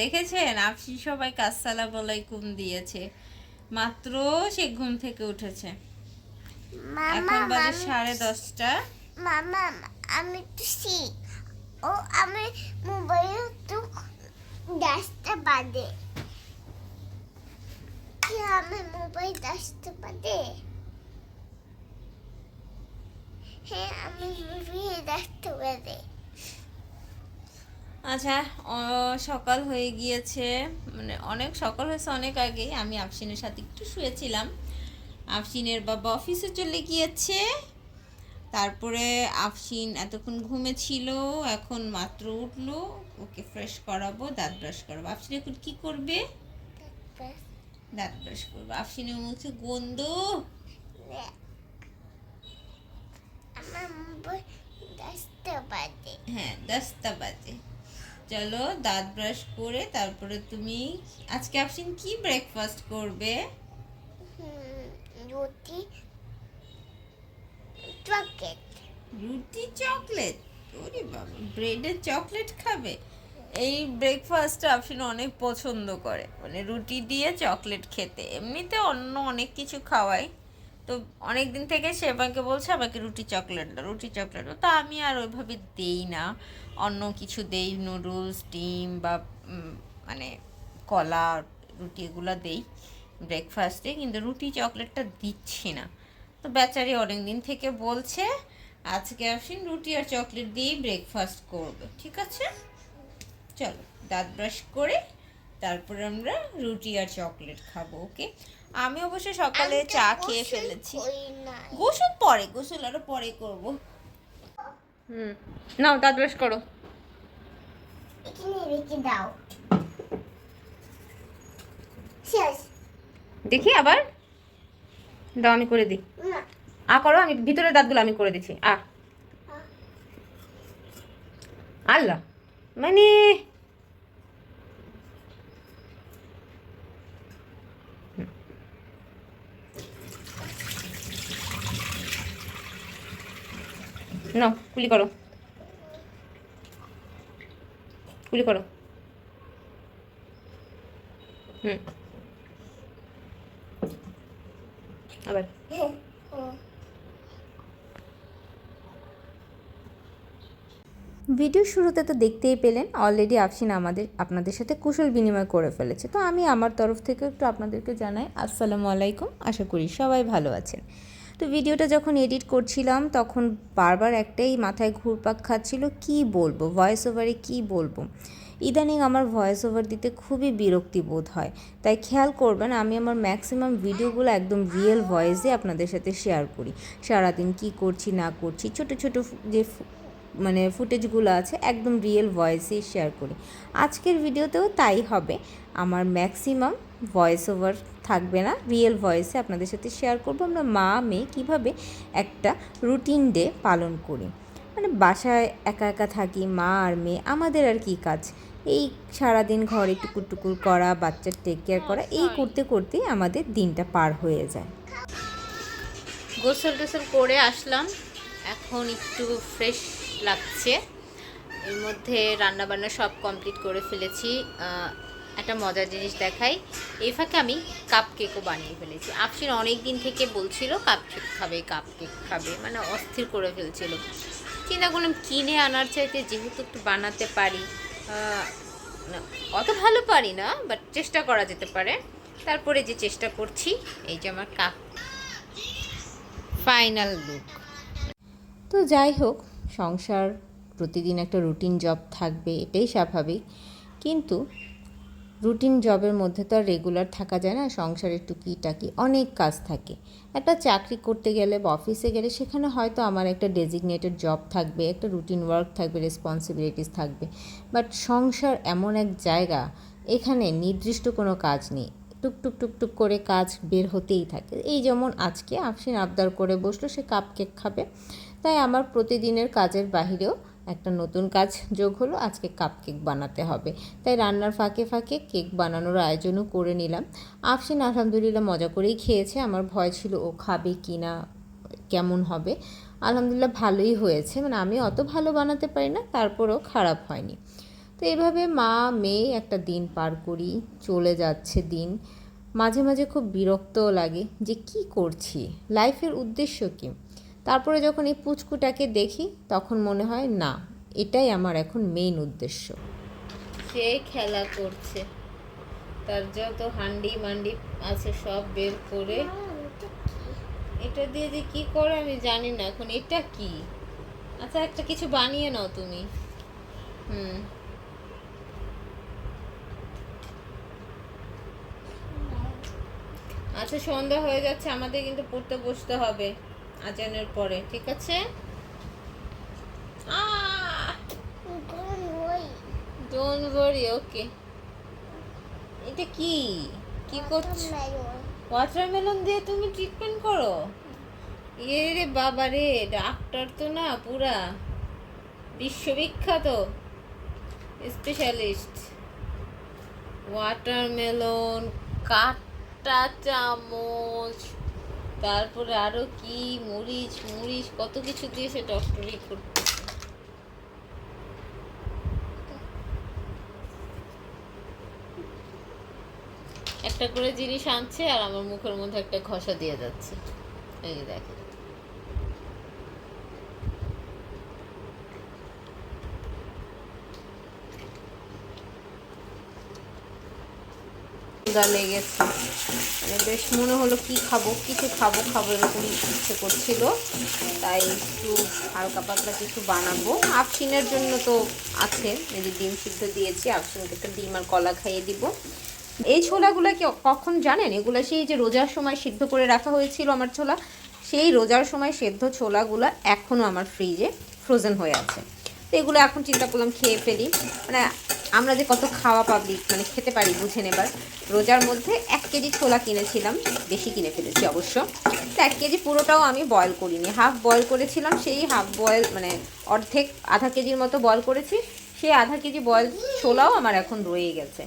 দেখেছেন? আপনি সবাইকে আসসালাম আলাইকুম দিয়েছে। মাত্র সে ঘুম থেকে উঠেছে। এখন বাজে সাড়ে দশটা। মামা আমি তো শিখ ও আমি মোবাইল তো দশটা বাদে কি আমি মোবাইল দশটা বাদে হ্যাঁ আমি মোবাইল দশটা বাদে আচ্ছা সকাল হয়ে গিয়েছে। মানে অনেক সকাল হয়েছে অনেক আগেই। আমি আফসিনের সাথে একটু শুয়েছিলাম। আফসিনের বাবা অফিসে চলে গিয়েছে। তারপরে আফসিন এতক্ষণ ঘুমেছিল এখন মাত্র উঠল। ওকে ফ্রেশ করাবো দাঁত ব্রাশ করাবো। আফসিন এখন কী করবে? দাঁত ব্রাশ করব। আফসিনের মুখে গন্ধ হ্যাঁ দশটা বাজে। চলো দাঁত ব্রাশ করে তারপরে তুমি আজকে আপসিন কি ব্রেকফাস্ট করবে? রুটি চকলেট রুটি চকলেট ওরে বাবা ব্রেডের চকলেট খাবে? এই ব্রেকফাস্টটা আফসিন অনেক পছন্দ করে। মানে রুটি দিয়ে চকলেট খেতে। এমনিতে অন্য অনেক কিছু খাওয়াই তো অনেক দিন থেকে সে আমাকে বলছে, আমাকে রুটি চকলেট দাও, রুটি চকলেট তা আমি আর ওইভাবে দেই না। অন্য কিছু দেই, নুডলস, ডিম বা মানে কলা, রুটি এগুলো দেই ব্রেকফাস্টে কিন্তু রুটি চকলেটটা দিচ্ছি না। তো বেচারি অনেক দিন থেকে বলছে, আজকে আসিন রুটি আর চকলেট দিয়েই ব্রেকফাস্ট করবে। ঠিক আছে? চলো, দাঁত ব্রাশ করে তারপরে আমরা রুটি আর চকলেট খাব ওকে? আমি অবশ্য সকালে চা খেয়ে ফেলেছি। গোসল পরে গোসল আরও পরে করব। হুম নাও দাঁত ব্রাশ করো। দাও। শেষ। দেখি আবার। দাও আমি করে দিই। আ করো আমি ভিতরের দাঁতগুলো আমি করে দিচ্ছি। আ। আল্লাহ। মানে নাও কুলি করো। কুলি করো। হুম। আবার। ভিডিও শুরুতে তো দেখতেই পেলেন অলরেডি আফসিন আমাদের, আপনাদের সাথে কুশল বিনিময় করে ফেলেছে। তো আমি আমার তরফ থেকে একটু আপনাদেরকে জানাই, আসসালামু আলাইকুম, আশা করি সবাই ভালো আছেন। তো ভিডিওটা যখন এডিট করছিলাম, তখন বারবার একটাই মাথায় ঘুরপাক খাচ্ছিল, কি বলব? ভয়েস ওভারে কি বলব? ইদানিং আমার ভয়েস ওভার দিতে খুবই বিরক্তি বোধ হয়। তাই খেয়াল করবেন, আমি আমার ম্যাক্সিমাম ভিডিওগুলো একদম রিয়েল ভয়েসে আপনাদের সাথে শেয়ার করি। সারাদিন কি করছি, না করছি, ছোট ছোট যে মানে ফুটেজগুলো আছে, একদম রিয়েল ভয়েসেই শেয়ার করি। আজকের ভিডিওতেও তাই হবে। আমার ম্যাক্সিমাম ভয়েস ওভার থাকবে না রিয়েল ভয়েসে আপনাদের সাথে শেয়ার করব। আমরা মা মেয়ে কীভাবে একটা রুটিন ডে পালন করি? মানে বাসায় একা একা থাকি মা আর মেয়ে আমাদের আর কি কাজ? এই সারাদিন ঘরে টুকুর টুকুর করা বাচ্চার টেক কেয়ার করা এই করতে করতেই আমাদের দিনটা পার হয়ে যায়। গোসল টোসল করে আসলাম। এখন একটু ফ্রেশ লাগছে। এর মধ্যে রান্না বান্না সব কমপ্লিট করে ফেলেছি। একটা মজার জিনিস দেখাই। এই ফাঁকে আমি কাপ কেকও বানিয়ে ফেলেছি। আফসিন অনেক দিন থেকে বলছিল কাপ কেক খাবে কাপ কেক খাবে। মানে অস্থির করে ফেলছিল। চিন্তা করলাম, কিনে আনার চাইতে যেহেতু একটু বানাতে পারি অত ভালো পারি না বাট চেষ্টা করা যেতে পারে। তারপরে যে চেষ্টা করছি, এই যে আমার কাপ ফাইনাল লুক তো যাই হোক, সংসার, প্রতিদিন একটা রুটিন জব থাকবে, এটাই স্বাভাবিক। কিন্তু রুটিন জবের মধ্যে তো আর রেগুলার থাকা যায় না, সংসারের টুকিটাকি অনেক কাজ থাকে। একটা চাকরি করতে গেলে বা অফিসে গেলে সেখানে হয়তো আমার একটা ডেজিগনেটেড জব থাকবে, একটা রুটিন ওয়ার্ক থাকবে রেসপন্সিবিলিটিস থাকবে। বাট সংসার এমন এক জায়গা, এখানে নির্দিষ্ট কোনো কাজ নেই। টুকটুক টুকটুক করে কাজ বের হতেই থাকে। এই যেমন আজকে আফসিন আবদার করে বসল, সে কাপ কেক খাবে। তাই আমার প্রতিদিনের কাজের বাহিরেও একটা নতুন কাজ যোগ হলো, আজকে কাপ কেক বানাতে হবে। তাই রান্নার ফাঁকে ফাঁকে কেক বানানোর আয়োজনও করে নিলাম। আফসিন আলহামদুলিল্লাহ মজা করেই খেয়েছে, আমার ভয় ছিল ও খাবে কি না, কেমন হবে। আলহামদুলিল্লাহ ভালোই হয়েছে মানে আমি অত ভালো বানাতে পারি না, তারপরেও খারাপ হয়নি। তো এভাবে মা, মেয়ে একটা দিন পার করি, চলে যাচ্ছে দিন। মাঝে মাঝে খুব বিরক্তও লাগে যে কি করছি? লাইফের উদ্দেশ্য কী? তারপরে যখন এই পুচকুটাকে দেখি তখন মনে হয় না এটাই আমার এখন মেইন উদ্দেশ্য। সে খেলা করছে। তার যত হান্ডি মান্ডি আছে সব বের করে এটা দিয়ে যে কি করে আমি জানি না। এখন এটা কি? আচ্ছা একটা কিছু বানিয়ে নাও তুমি। হুম। আচ্ছা সন্ধ্যা হয়ে যাচ্ছে আমাদের কিন্তু পড়তে বসতে হবে। আজানের পরে ঠিক আছে? ডোন্ট ওয়ারি ওকে এটা কি? কি করছ? ওয়াটারমেলন দিয়ে তুমি ট্রিটমেন্ট করো? এ রে বাবা রে ডাক্তার তো না পুরা। বিশ্ববিখ্যাত। স্পেশালিস্ট ওয়াটারমেলন কাটা চামচ তারপরে আরও কি, মরিচ মরিচ, কত কিছু দিয়ে সে ডক্টরি করতে একটা করে জিনিস আনছে আর আমার মুখের মধ্যে একটা ঘষা দিয়ে যাচ্ছে। এই যে ক্ষুধা লেগেছে। মানে বেশ মনে হলো কি খাব, কিছু খাব খাব এরকমই ইচ্ছে করছিল। তাই একটু হালকা পাতলা কিছু বানাবো। আফসিনের জন্য তো আছে, এই যে ডিম সিদ্ধ দিয়েছি, আফসিনকে একটা ডিম আর কলা খাইয়ে দিব। এই ছোলাগুলো কি কখন জানেন? এগুলো সেই যে রোজার সময় সিদ্ধ করে রাখা হয়েছিল আমার ছোলা, সেই রোজার সময় সেদ্ধ ছোলাগুলো এখনও আমার ফ্রিজে ফ্রোজেন হয়ে আছে। তো এগুলো এখন চিন্তা করলাম খেয়ে ফেলি। মানে আমরা যে কত খাওয়া পাবলিক মানে খেতে পারি বুঝে নেবার। রোজার মধ্যে এক কেজি ছোলা কিনেছিলাম বেশি কিনে ফেলেছি অবশ্য। তো এক কেজি পুরোটাও আমি বয়েল করিনি। হাফ বয়েল করেছিলাম সেই হাফ বয়েল মানে অর্ধেক আধা কেজির মতো বয়েল করেছি। সেই আধা কেজি বয়েল ছোলাও আমার এখন রয়ে গেছে।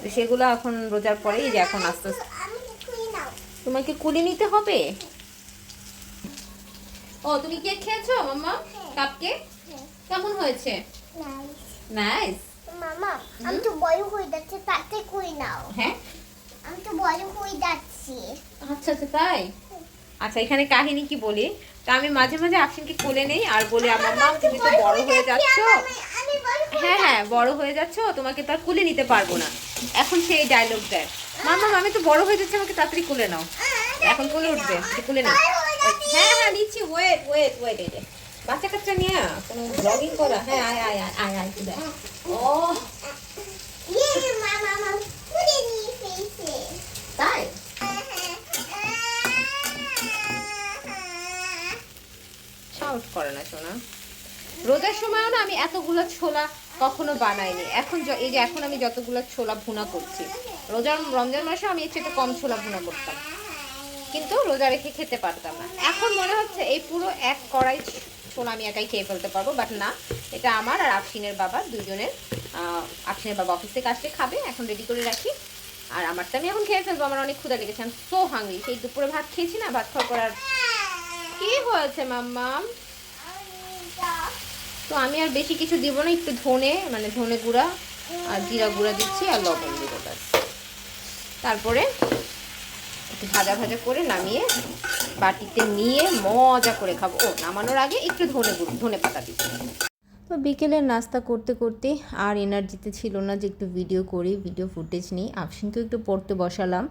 তো সেগুলো এখন রোজার পরে এই যে এখন আস্তে আস্তে তোমাকে কুলি নিতে হবে? ও তুমি কেক খেয়েছো মাম্মা? কাপ কেক কেমন হয়েছে? নাইস আমি তো বড় হয়ে যাচ্ছে তাতে কই নাও? হ্যাঁ? আমি তো বড় হয়ে যাচ্ছি। আচ্ছা আচ্ছা তাই? আচ্ছা এখানে কাহিনী কি বলি? তা আমি মাঝে মাঝে আফসিনকে কোলে নেই আর বলি আমার মা তুমি তো বড় হয়ে যাচ্ছ হ্যাঁ হ্যাঁ বড় হয়ে যাচ্ছ তোমাকে তো আর কুলে নিতে পারব না। এখন সেই ডায়লগ দেয়। মামা আমি তো বড় হয়ে যাচ্ছি আমাকে তাড়াতাড়ি কুলে নাও। এখন কোলে উঠবে কুলে নাও। হ্যাঁ হ্যাঁ নিচ্ছি ওয়েট ওয়েট ওয়েট বাচ্চা কাচ্চা নিয়ে কোনো ব্লগিং করা। হ্যাঁ আয় আয় আয় আয় আয় তুই ও। ইয়ে তাই? সাহস করে না শোনা রোজার সময়ও না আমি এতগুলো ছোলা কখনো বানাইনি। এখন এই যে এখন আমি যতগুলো ছোলা ভুনা করছি। রোজার রমজান মাসে আমি এর চেয়ে কম ছোলা ভুনা করতাম। কিন্তু রোজা রেখে খেতে পারতাম না। এখন মনে হচ্ছে এই পুরো এক কড়াই ছোলা আমি একাই খেয়ে ফেলতে পারব বাট না, এটা আমার আর আফসিনের বাবা, দুজনের আফসিনের বাবা অফিস থেকে আসলে খাবে, এখন রেডি করে রাখি। আর আমারটা আমি এখন খেয়ে ফেলব, আমার অনেক ক্ষুধা লেগেছে আমি সো হাঙ্গি সেই দুপুরে ভাত খেয়েছি না, ভাত খাওয়া পর আর কি হয়েছে, মাম্মাম? তো আমি আর বেশি কিছু দিব না, একটু ধনে মানে ধনে গুঁড়া আর জিরা গুঁড়া দিচ্ছি আর লবণ দিব তারপরে একটু ভাজা ভাজা করে নামিয়ে বাটিতে নিয়ে মজা করে খাব। ও, নামানোর আগে একটু ধনে গুঁড়ো, ধনে পাতা দিচ্ছি তো বিকেলের নাস্তা করতে করতে আর এনার্জিতে ছিল না যে একটু ভিডিও করি ভিডিও ফুটেজ নিই। আফসিনকেও একটু পড়তে বসালাম।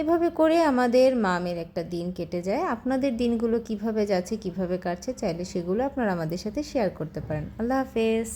এভাবে করে আমাদের মামের একটা দিন কেটে যায়। আপনাদের দিনগুলো কীভাবে যাচ্ছে, কীভাবে কাটছে, চাইলে সেগুলো আপনারা আমাদের সাথে শেয়ার করতে পারেন। আল্লাহ হাফেজ।